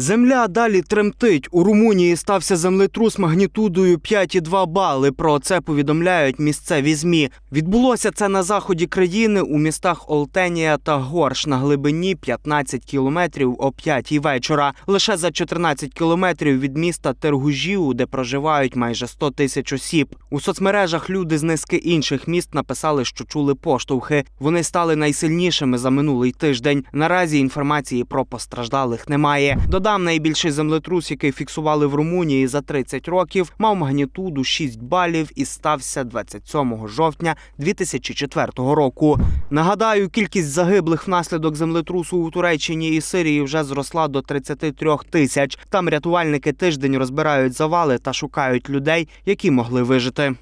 Земля далі тремтить. У Румунії стався землетрус магнітудою 5,2 бали. Про це повідомляють місцеві змі. Відбулося це на заході країни у містах Олтенія та Горш на глибині 15 кілометрів о 5 вечора. Лише за 14 кілометрів від міста Тергужіу, де проживають майже 100 тисяч осіб. У соцмережах люди з низки інших міст написали, що чули поштовхи. Вони стали найсильнішими за минулий тиждень. Наразі інформації про постраждалих немає. Додам, найбільший землетрус, який фіксували в Румунії за 30 років, мав магнітуду 6 балів і стався 27 жовтня 2004 року. Нагадаю, кількість загиблих внаслідок землетрусу у Туреччині і Сирії вже зросла до 33 тисяч. Там рятувальники тиждень розбирають завали та шукають людей, які могли вижити.